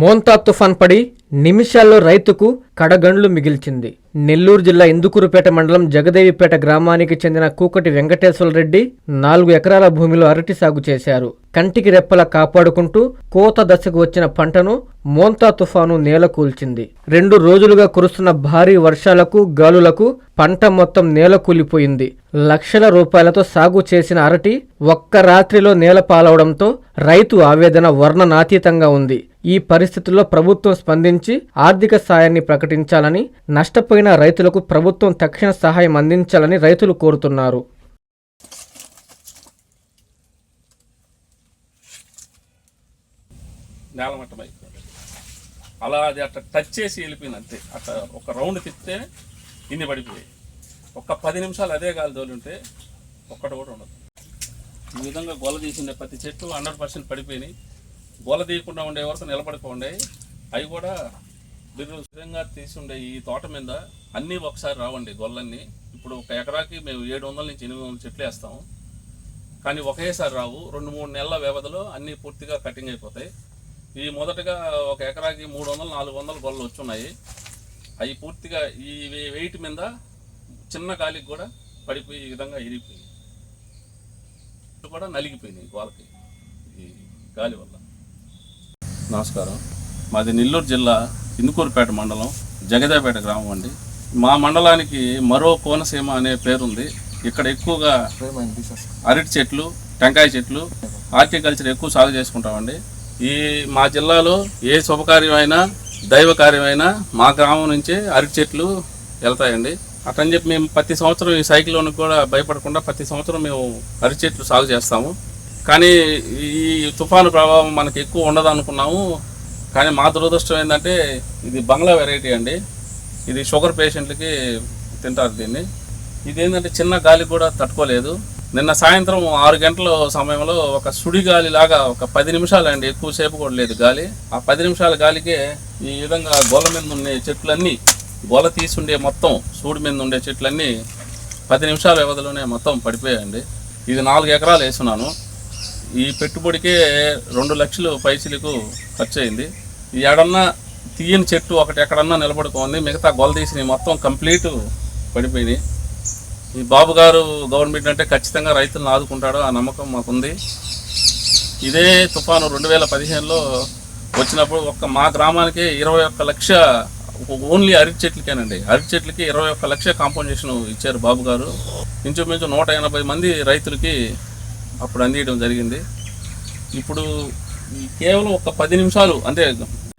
మోంతా తుఫాన్ పడి నిమిషాల్లో రైతుకు కడగండ్లు మిగిల్చింది. నెల్లూరు జిల్లా ఇందుకూరుపేట మండలం జగదేవిపేట గ్రామానికి చెందిన కూకటి వెంకటేశ్వర రెడ్డి నాలుగు ఎకరాల భూమిలో అరటి సాగు చేశారు. కంటికి రెప్పలా కాపాడుకుంటూ కోత దశకు వచ్చిన పంటను మోంతా తుఫాను నేలకూల్చింది రెండు రోజులుగా కురుస్తున్న భారీ వర్షాలకు గాలులకు పంట మొత్తం నేలకూలిపోయింది లక్షల రూపాయలతో సాగు చేసిన అరటి ఒక్క రాత్రిలో నేల పాలవడంతో రైతు ఆవేదన వర్ణనాతీతంగా ఉంది. ఈ పరిస్థితుల్లో ప్రభుత్వం స్పందించి ఆర్థిక సాయాన్ని ప్రకటించాలని నష్టపోయిన రైతులకు ప్రభుత్వం తక్షణ సహాయం అందించాలని రైతులు కోరుతున్నారు. నేలమట్టం అయిపోయింది అలా అది అట్లా టచ్ చేసి వెళ్ళిపోయింది అంతే. అట్లా ఒక రౌండ్ తిప్పితే ఇన్ని పడిపోయాయి. ఒక పది నిమిషాలు అదే గాలి తోలుంటే ఒక్కటి కూడా ఉండదు. ఈ విధంగా గొల్ల తీసిండే ప్రతి చెట్టు హండ్రెడ్ పర్సెంట్ పడిపోయినాయి. గొల తీయకుండా ఉండే వరకు నిలబడిపోండి. అవి కూడా మీరు విధంగా తీసుండే ఈ తోట మీద అన్నీ ఒకసారి రావండి గొల్లన్నీ. ఇప్పుడు ఒక ఎకరాకి మేము ఏడు వందల నుంచి ఎనిమిది వందల చెట్లు వేస్తాము కానీ ఒకేసారి రావు. రెండు మూడు నెలల వ్యవధిలో అన్నీ పూర్తిగా కటింగ్ అయిపోతాయి. ఈ మొదటగా ఒక ఎకరాకి మూడు వందలు నాలుగు వందలు గొల్లలు వచ్చున్నాయి. అవి పూర్తిగా ఈ వెయిట్ మీద చిన్న గాలికి కూడా పడిపోయి ఈ విధంగా ఇరిగిపోయి కూడా నలిగిపోయినాయి గోలకి. ఈ గాలి వల్ల. నమస్కారం. మాది నెల్లూరు జిల్లా ఇందుకూరుపేట మండలం జగదేపేట గ్రామం అండి. మా మండలానికి మరో కోనసీమ అనే పేరుంది. ఇక్కడ ఎక్కువగా అరటి చెట్లు టెంకాయ చెట్లు హార్టికల్చర్ ఎక్కువ సాగు చేసుకుంటామండి. ఈ మా జిల్లాలో ఏ శుభకార్యమైనా దైవ కార్యమైనా మా గ్రామం నుంచే అరటి చెట్లు వెళ్తాయండి. అటని చెప్పి మేము ప్రతి సంవత్సరం ఈ సైక్లోన్ కూడా భయపడకుండా ప్రతి సంవత్సరం మేము అరటి చెట్లు సాగు చేస్తాము. కానీ ఈ తుఫాను ప్రభావం మనకి ఎక్కువ ఉండదు అనుకున్నాము. కానీ మా దురదృష్టం ఏంటంటే ఇది బంగ్లా వెరైటీ అండి. ఇది షుగర్ పేషెంట్లకి తింటారు దీన్ని. ఇదేంటంటే చిన్న గాలి కూడా తట్టుకోలేదు. నిన్న సాయంత్రం ఆరు గంటల సమయంలో ఒక సుడి గాలి లాగా ఒక పది నిమిషాలు అండి ఎక్కువసేపు కూడా లేదు గాలి. ఆ పది నిమిషాల గాలికే ఈ విధంగా గోల మీద ఉండే చెట్లన్నీ గొల తీసుండే మొత్తం సూడి మీద ఉండే చెట్లన్నీ పది నిమిషాల వ్యవధిలోనే మొత్తం పడిపోయాయండి. ఇది నాలుగు ఎకరాలు వేసున్నాను ఈ పెట్టుబడికే రెండు లక్షలు పైసలకు ఖర్చు అయింది ఈ ఎడన్నా తీయని చెట్టు ఒకటి ఎక్కడన్నా నిలబడుకోండి మిగతా గొల మొత్తం కంప్లీట్ పడిపోయినాయి. ఈ బాబు గారు గవర్నమెంట్ అంటే ఖచ్చితంగా రైతులను ఆదుకుంటాడో ఆ నమ్మకం మాకుంది. ఇదే తుఫాను రెండు వేల పదిహేనులో వచ్చినప్పుడు ఒక్క మా గ్రామానికి ఇరవై ఒక్క లక్ష ఓన్లీ అరటి చెట్లకేనండి. అరటి చెట్లకి ఇరవై ఒక్క లక్ష కాంపౌండేషన్ ఇచ్చారు బాబు గారు. ఇంచుమించు నూట ఎనభై మంది రైతులకి అప్పుడు అందియడం జరిగింది. ఇప్పుడు కేవలం ఒక పది నిమిషాలు అంటే